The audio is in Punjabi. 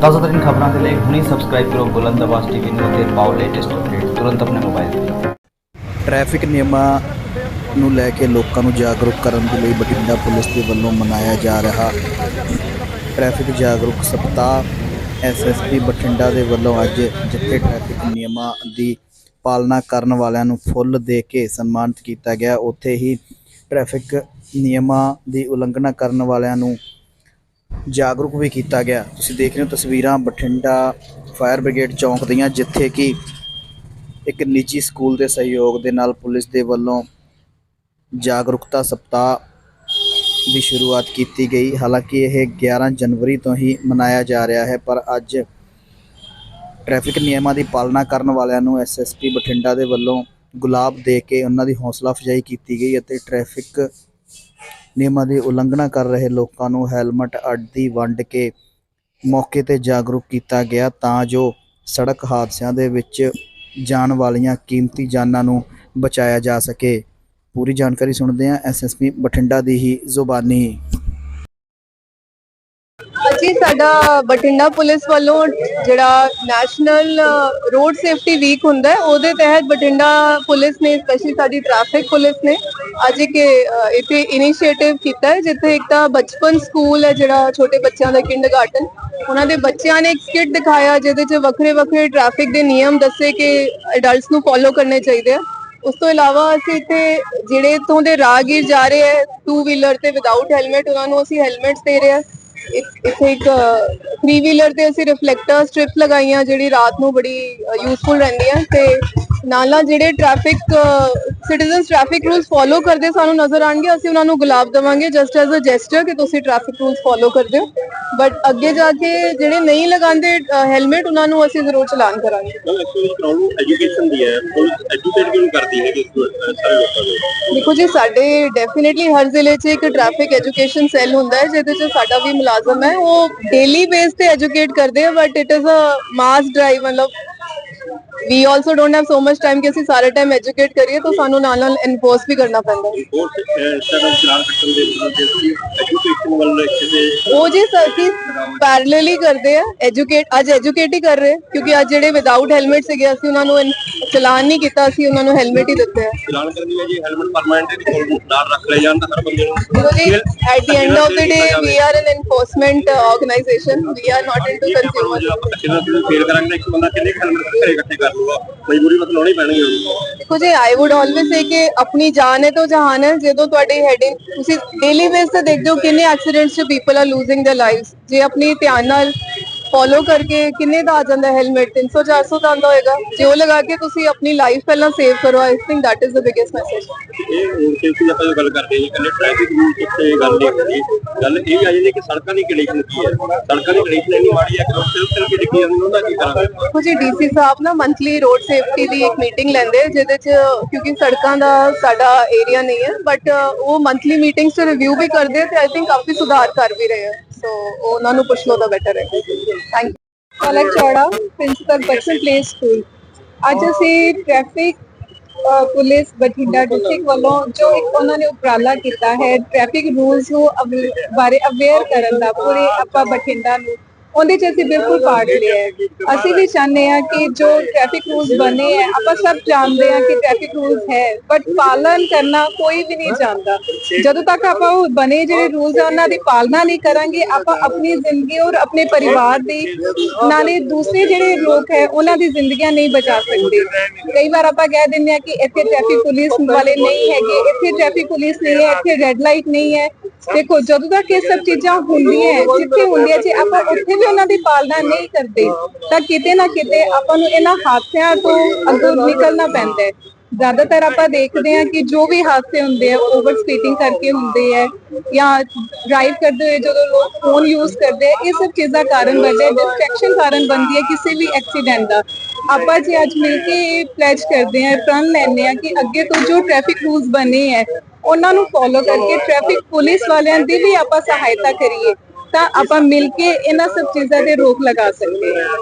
ਤਾਜ਼ਾ ਖਬਰਾਂ ਦੇ ਲਈ ਹੁਣੇ ਸਬਸਕ੍ਰਾਈਬ ਕਰੋ ਬੁਲੰਦ ਆਵਾਜ਼ ਟੀਵੀ ਨੂੰ ਅਤੇ ਪਾਓ ਲੇਟੈਸਟ ਅਪਡੇਟ ਤੁਰੰਤ ਆਪਣੇ ਮੋਬਾਈਲ ਤੇ। ਟ੍ਰੈਫਿਕ ਨਿਯਮਾਂ ਨੂੰ ਲੈ ਕੇ ਲੋਕਾਂ ਨੂੰ ਜਾਗਰੂਕ ਕਰਨ ਦੇ ਲਈ ਬਠਿੰਡਾ ਪੁਲਿਸ ਦੇ ਵੱਲੋਂ ਮਨਾਇਆ ਜਾ ਰਿਹਾ ਟ੍ਰੈਫਿਕ ਜਾਗਰੂਕ ਸਪਤਾਹ। ਐਸਐਸਪੀ ਬਠਿੰਡਾ ਦੇ ਵੱਲੋਂ ਅੱਜ ਜਿੱਥੇ ਟ੍ਰੈਫਿਕ ਨਿਯਮਾਂ ਦੀ ਪਾਲਣਾ ਕਰਨ ਵਾਲਿਆਂ ਨੂੰ ਫੁੱਲ ਦੇ ਕੇ ਸਨਮਾਨਿਤ ਕੀਤਾ ਗਿਆ, ਉੱਥੇ ਹੀ ਟ੍ਰੈਫਿਕ ਨਿਯਮਾਂ ਦੀ ਉਲੰਘਣਾ ਕਰਨ ਵਾਲਿਆਂ ਨੂੰ ਜਾਗਰੂਕ ਵੀ ਕੀਤਾ ਗਿਆ। ਤੁਸੀਂ ਦੇਖ ਰਹੇ ਹੋ ਤਸਵੀਰਾਂ ਬਠਿੰਡਾ ਫਾਇਰ ਬ੍ਰਿਗੇਡ ਚੌਂਕ ਦੀਆਂ, ਜਿੱਥੇ ਕਿ ਇੱਕ ਨਿੱਜੀ ਸਕੂਲ ਦੇ ਸਹਿਯੋਗ ਦੇ ਨਾਲ ਪੁਲਿਸ ਦੇ ਵੱਲੋਂ ਜਾਗਰੂਕਤਾ ਸਪਤਾਹ ਦੀ ਸ਼ੁਰੂਆਤ ਕੀਤੀ ਗਈ। ਹਾਲਾਂਕਿ ਇਹ 11 ਜਨਵਰੀ ਤੋਂ ਹੀ ਮਨਾਇਆ ਜਾ ਰਿਹਾ ਹੈ, ਪਰ ਅੱਜ ਟ੍ਰੈਫਿਕ ਨਿਯਮਾਂ ਦੀ ਪਾਲਣਾ ਕਰਨ ਵਾਲਿਆਂ ਨੂੰ ਐਸਐਸਪੀ ਬਠਿੰਡਾ ਦੇ ਵੱਲੋਂ ਗੁਲਾਬ ਦੇ ਕੇ ਉਹਨਾਂ ਦੀ ਹੌਸਲਾ ਅਫਜ਼ਾਈ ਕੀਤੀ ਗਈ ਅਤੇ ਟ੍ਰੈਫਿਕ ਨਿਯਮਾਂ ਦੀ ਉਲੰਘਣਾ ਕਰ ਰਹੇ ਲੋਕਾਂ ਨੂੰ ਹੈਲਮਟ ਅੱਡੀ ਵੰਡ ਕੇ ਮੌਕੇ ਤੇ ਜਾਗਰੂਕ ਕੀਤਾ ਗਿਆ ਤਾਂ ਜੋ ਸੜਕ ਹਾਦਸਿਆਂ ਦੇ ਵਿੱਚ ਜਾਣ ਵਾਲੀਆਂ ਕੀਮਤੀ ਜਾਨਾਂ ਨੂੰ ਬਚਾਇਆ ਜਾ ਸਕੇ। ਪੂਰੀ ਜਾਣਕਾਰੀ ਸੁਣਦੇ ਹਾਂ ਐਸਐਸਪੀ ਬਠਿੰਡਾ ਦੀ ਹੀ ਜ਼ੁਬਾਨੀ। ਜੀ, ਸਾਡਾ ਬਠਿੰਡਾ ਪੁਲਿਸ ਵੱਲੋਂ ਜਿਹੜਾ ਨੈਸ਼ਨਲ ਰੋਡ ਸੇਫਟੀ ਵੀਕ ਹੁੰਦਾ ਉਹਦੇ ਤਹਿਤ ਬਠਿੰਡਾ ਪੁਲਿਸ ਨੇ, ਸਪੈਸ਼ਲੀ ਸਾਡੀ ਟ੍ਰੈਫਿਕ ਪੁਲਿਸ ਨੇ ਅੱਜ ਇੱਕ ਇੱਥੇ ਇਨੀਸ਼ੀਏਟਿਵ ਕੀਤਾ ਹੈ, ਜਿੱਥੇ ਇੱਕ ਤਾਂ ਬਚਪਨ ਸਕੂਲ ਹੈ, ਜਿਹੜਾ ਛੋਟੇ ਬੱਚਿਆਂ ਦਾ ਕਿੰਡਰਗਾਰਟਨ ਉਹਨਾਂ ਦੇ ਬੱਚਿਆਂ ਨੇ ਇੱਕ ਸਕਿੱਟ ਦਿਖਾਇਆ, ਜਿਹਦੇ 'ਚ ਵੱਖਰੇ ਵੱਖਰੇ ਟ੍ਰੈਫਿਕ ਦੇ ਨਿਯਮ ਦੱਸੇ ਕਿ ਅਡਲਟਸ ਨੂੰ ਫੋਲੋ ਕਰਨੇ ਚਾਹੀਦੇ ਆ। ਉਸ ਤੋਂ ਇਲਾਵਾ ਅਸੀਂ ਇੱਥੇ, ਜਿਹੜੇ ਇੱਥੋਂ ਦੇ ਰਾਹਗੀਰ ਜਾ ਰਹੇ ਹੈ ਟੂ ਵੀਲਰ ਤੇ ਵਿਦਆਊਟ ਹੈਲਮਟ ਉਹਨਾਂ ਨੂੰ ਅਸੀਂ ਹੈਲਮਟਸ ਦੇ ਰਹੇ ਹਾਂ। ਇੱਥੇ ਇੱਕ ਥ੍ਰੀ ਵੀਲਰ ਤੇ ਅਸੀਂ ਰਿਫਲੈਕਟਰ ਸਟ੍ਰਿਪ ਲਗਾਈਆਂ, ਜਿਹੜੀ ਰਾਤ ਨੂੰ ਬੜੀ ਯੂਸਫੁਲ ਹੈ ਤੇ ਨਾਲ ਨਾਲ ਜਿਹੜੇ traffic citizens traffic rules follow ਕਰਦੇ ਸਾਨੂੰ ਨਜ਼ਰ ਆਣਗੇ ਅਸੀਂ ਉਹਨਾਂ ਨੂੰ ਗੁਲਾਬ ਦੇਵਾਂਗੇ ਜਸਟ ਐਜ਼ ਅ ਜੈਸਚਰ ਕਿ ਤੁਸੀਂ ਟ੍ਰੈਫਿਕ ਰੂਲਸ ਫੋਲੋ ਕਰਦੇ ਹੋ। ਬਟ ਅੱਗੇ ਜਾ ਕੇ ਜਿਹੜੇ ਨਹੀਂ ਲਗਾਉਂਦੇ ਹੈਲਮਟ ਉਹਨਾਂ ਨੂੰ ਅਸੀਂ ਜ਼ਰੂਰ ਚਲਾਨ ਕਰਾਂਗੇ। ਮੈਮ ਐਕਚੁਅਲੀ ਪ੍ਰੋਬਲਮ ਐਜੂਕੇਸ਼ਨ ਦੀ ਹੈ। ਪੁਲਿਸ ਐਜੂਕੇਟ ਕਿਉਂ ਕਰਦੀ ਹੈ ਕਿ ਇਸ ਨੂੰ, ਅਹ, ਸਾਰੇ ਲੋਕਾਂ ਨੂੰ ਦੇਖੋ ਜੀ ਸਾਡੇ ਡੈਫੀਨਿਟਲੀ ਹਰ ਜ਼ਿਲ੍ਹੇ 'ਚ ਇੱਕ ਟ੍ਰੈਫਿਕ ਐਜੂਕੇਸ਼ਨ ਸੈੱਲ ਹੁੰਦਾ ਹੈ ਜਿਹਦੇ 'ਚ ਸਾਡਾ ਵੀ ਮੁਲਾਜ਼ਮ ਹੈ। ਉਹ ਡੇਲੀ ਬੇਸ ਤੇ ਐਜੂਕੇਟ ਕਰਦੇ ਆ but it is a mass drive ਮਤਲਬ we also don't have so much time ਕਿ ਅਸੀਂ ਸਾਰੇ ਟਾਈਮ ਐਜੂਕੇਟ ਕਰੀਏ ਤਾਂ ਸਾਨੂੰ ਨਾਲ ਨਾਲ ਐਨਫੋਰਸ ਵੀ ਕਰਨਾ ਪੈਂਦਾ ਹੈ। ਹੋਰ ਸਟੈਂਡ ਚਲਾਨ ਕੱਟਣ ਦੇ ਮਤਲਬ ਜੇ ਤੁਸੀਂ ਐਜੂਕੇਸ਼ਨ ਵੱਲ ਇੱਥੇ ਦੇ ਉਹ ਜੀ ਸਰਕੀ ਪੈਰਲਲੀ ਕਰਦੇ ਆ ਐਜੂਕੇਟ ਅੱਜ ਐਜੂਕੇਟ ਹੀ ਕਰ ਰਹੇ ਕਿਉਂਕਿ ਅੱਜ ਜਿਹੜੇ ਵਿਦਆਊਟ ਹੈਲਮਟ ਸੀਗੇ ਅਸੀਂ ਉਹਨਾਂ ਨੂੰ ਇਨ- ਚਲਾਨ ਨਹੀਂ ਕੀਤਾ ਅਸੀਂ ਉਹਨਾਂ ਨੂੰ ਹੈਲਮਟ ਹੀ ਦਿੱਤੇ ਆ ਚਲਾਨ ਕਰਨੀ ਹੈ ਜੀ ਹੈਲਮਟ ਪਰਮਾਨੈਂਟ ਹੈ ਕਿ ਕੋਲ ਨਾਲ ਰੱਖ ਲੈ ਜਾਣ ਤਾਂ ਹਰ ਬੰਦੇ ਨੂੰ ਦੇਖੋ ਜੀ at the end of the day we are an enforcement organisation we are not into ਜੇ ਕੰਜ਼ਿਊਮਰ ਆਪਾਂ ਕੱਟੇ ਨਾਲ ਫੇਲ ਕਰਾਂਗੇ ਤਾਂ ਇੱਕ ਬੰਦਾ ਕਿੰਨੇ ਹੈਲਮਟ ਘਰੇ ਇਕੱਠੇ ਕਰ ਲੂਗਾ ਮਜਬੂਰੀ ਮਤ ਲਾਉਣੀ ਪੈਣਗੇ ਉਹਨੂੰ ਦੇਖੋ ਜੀ ਆਈ ਊਡ ਆਲਵੇਸ ਸੇ ਕਿ ਆਪਣੀ ਜਾਨ ਹੈ ਤਾਂ ਜਹਾਨ ਹੈ ਜਦੋਂ ਤੁਹਾਡੀ ਹੈਡਿੰਗ ਤੁਸੀਂ ਡੇਲੀ ਬੇਸ ਤੇ ਦੇਖਦੇ ਹੋ ਕਿੰਨੇ ਐਕਸੀਡੈਂਟਸ ਚ people are losing their lives ਜੇ ਆਪਣੀ ਧਿਆਨ ਨਾਲ ਫੋਲੋ ਕਰਕੇ ਕਿੰਨੇ ਦਾ ਆ ਜਾਂਦਾ ਹੈਲਮਟ 300 400 ਦਾ ਆਉਂਦਾ ਹੋਏਗਾ। ਜੇ ਉਹ ਲਗਾ ਕੇ ਤੁਸੀਂ ਆਪਣੀ ਲਾਈਫ ਪਹਿਲਾਂ ਸੇਵ ਕਰੋ I think that is the biggest message. ਇਹ ਰੋਡ ਸੇਫਟੀ ਆਪਾਂ ਜੋ ਗੱਲ ਕਰਦੇ ਹਾਂ ਕੱਲੇ ਟ੍ਰੈਫਿਕ ਰੂਲ ਉੱਤੇ ਗੱਲ ਨਹੀਂ ਹੁੰਦੀ। ਗੱਲ ਇਹ ਵੀ ਆ ਜਾਂਦੀ ਕਿ ਸੜਕਾਂ ਦੀ ਕੰਡੀਸ਼ਨ ਕੀ ਹੈ। ਸੜਕਾਂ ਦੀ ਕੰਡੀਸ਼ਨ ਇੰਨੀ ਮਾੜੀ ਹੈ ਕਿ ਰੋਡ ਸੇਫਟੀ ਤੇ ਡਿੱਗੀ ਜਾਂਦੀ ਉਹਦਾ ਕੀ ਕਰਾਂਗੇ ਜੀ ਡੀਸੀ ਸਾਹਿਬ ਨਾ ਮੰਥਲੀ ਰੋਡ ਸੇਫਟੀ ਦੀ ਇੱਕ ਮੀਟਿੰਗ ਲੈਂਦੇ ਜਿਹਦੇ ਚ ਕਿਉਂਕਿ ਸੜਕਾਂ ਦਾ ਸਾਡਾ ਏਰੀਆ ਨਹੀਂ ਹੈ ਬਟ ਉਹ ਮੰਥਲੀ ਮੀਟਿੰਗਸ ਤੇ ਰਿਵਿਊ ਵੀ ਕਰਦੇ ਤੇ ਆਈ ਥਿੰਕ ਕਾਫੀ ਸੁਧਾਰ ਕਰ ਵੀ ਰਹੇ ਆ। ਸੋ ਉਹਨਾਂ ਨੂੰ ਪੁੱਛ ਲਓ ਤਾਂ ਬੈਟਰ ਹੈ। Thank you Palak Chaura principal ਬਚਨ ਪਲੇ ਸਕੂਲ ਅੱਜ ਅਸੀਂ ਟ੍ਰੈਫਿਕ ਪੁਲਿਸ ਬਠਿੰਡਾ ਡਿਸਟ੍ਰਿਕਟ ਵੱਲੋਂ ਜੋ ਇੱਕ ਉਹਨਾਂ ਨੇ ਉਪਰਾਲਾ ਕੀਤਾ ਹੈ ਟ੍ਰੈਫਿਕ ਰੂਲਸ ਨੂੰ ਬਾਰੇ ਅਵੇਅਰ ਕਰਨ ਦਾ, ਪੂਰੇ ਆਪਾਂ ਬਠਿੰਡਾ ਨੂੰ ਉਹਦੇ ਚ ਅਸੀਂ ਬਿਲਕੁਲ ਪਾਰਟ ਲਿਆ ਹੈ। ਅਸੀਂ ਵੀ ਚਾਹੁੰਦੇ ਹਾਂ ਕਿ ਜੋ ਟ੍ਰੈਫਿਕ ਰੂਲਸ ਬਣੇ ਹੈ ਆਪਾਂ ਸਭ ਜਾਣਦੇ ਹਾਂ ਕਿ ਟ੍ਰੈਫਿਕ ਰੂਲਸ ਹੈ ਬਟ ਪਾਲਣ ਕਰਨਾ ਕੋਈ ਵੀ ਨਹੀਂ ਜਾਣਦਾ ਜਦੋਂ ਤੱਕ ਆਪਾਂ ਉਹ ਬਣੇ ਜਿਹੜੇ ਰੂਲਸ ਹੈ ਉਹਨਾਂ ਦੀ ਪਾਲਣਾ ਨਹੀਂ ਕਰਾਂਗੇ ਆਪਾਂ ਆਪਣੀ ਜ਼ਿੰਦਗੀ ਔਰ ਆਪਣੇ ਪਰਿਵਾਰ ਦੀ ਨਾਲੇ ਦੂਸਰੇ ਜਿਹੜੇ ਲੋਕ ਹੈ ਉਹਨਾਂ ਦੀ ਜ਼ਿੰਦਗੀਆਂ ਨਹੀਂ ਬਚਾ ਸਕਦੇ। ਕਈ ਵਾਰ ਆਪਾਂ ਕਹਿ ਦਿੰਦੇ ਆ ਕਿ ਇੱਥੇ ਟ੍ਰੈਫਿਕ ਪੁਲਿਸ ਵਾਲੇ ਨਹੀਂ ਹੈਗੇ ਇੱਥੇ ਟ੍ਰੈਫਿਕ ਪੁਲਿਸ ਨਹੀਂ ਹੈ ਇੱਥੇ ਰੈੱਡ ਲਾਈਟ ਨਹੀਂ ਹੈ। ਦੇਖੋ ਜਦੋਂ ਤੱਕ ਇਹ ਸਭ ਚੀਜ਼ਾਂ ਹੁੰਦੀਆਂ ਹੈ, ਜਿੱਥੇ ਹੁੰਦੀਆਂ ਜੇ ਆਪਾਂ ਉੱਥੇ ਵੀ ਉਹਨਾਂ ਦੀ ਪਾਲਣਾ ਨਹੀਂ ਕਰਦੇ, ਤਾਂ ਕਿਤੇ ਨਾ ਕਿਤੇ ਆਪਾਂ ਨੂੰ ਇਹਨਾਂ ਹਾਦਸਿਆਂ ਤੋਂ ਅੱਗੋਂ ਨਿਕਲਣਾ ਪੈਂਦਾ ਹੈ। ਜ਼ਿਆਦਾਤਰ ਆਪਾਂ ਦੇਖਦੇ ਹਾਂ ਕਿ ਜੋ ਵੀ ਹਾਦਸੇ ਹੁੰਦੇ ਆ ਓਵਰ ਸਪੀਡਿੰਗ ਕਰਕੇ ਹੁੰਦੇ ਆ, ਜਾਂ ਡਰਾਈਵ ਕਰਦੇ ਹੋਏ ਜਦੋਂ ਲੋਕ ਫੋਨ ਯੂਜ਼ ਕਰਦੇ ਆ, ਇਹ ਸਭ ਚੀਜ਼ਾਂ ਕਾਰਨ ਬਣਦੇ ਡਿਸਟਰੈਕਸ਼ਨ ਕਾਰਨ ਬਣਦੀ ਹੈ ਕਿਸੇ ਵੀ ਐਕਸੀਡੈਂਟ ਦਾ। ਆਪਾਂ ਜੇ ਅੱਜ ਮਿਲ ਕੇ ਪਲੇਜ ਕਰਦੇ ਆ ਪ੍ਰਣ ਲੈਂਦੇ ਆ ਕਿ ਅੱਗੇ ਤੋਂ ਜੋ ਟ੍ਰੈਫਿਕ ਰੂਲਸ ਬਣੇ ਹੈ, ਉਹਨਾਂ ਨੂੰ ਫੋਲੋ ਕਰਕੇ ਟ੍ਰੈਫਿਕ ਪੁਲਿਸ ਵਾਲਿਆਂ ਦੀ ਵੀ ਆਪਾਂ ਸਹਾਇਤਾ ਕਰੀਏ। ਤਾਂ ਆਪਾਂ ਮਿਲ ਕੇ ਇਹਨਾਂ ਸਭ ਚੀਜ਼ਾਂ ਤੇ ਰੋਕ ਲਗਾ ਸਕਦੇ ਹਾਂ।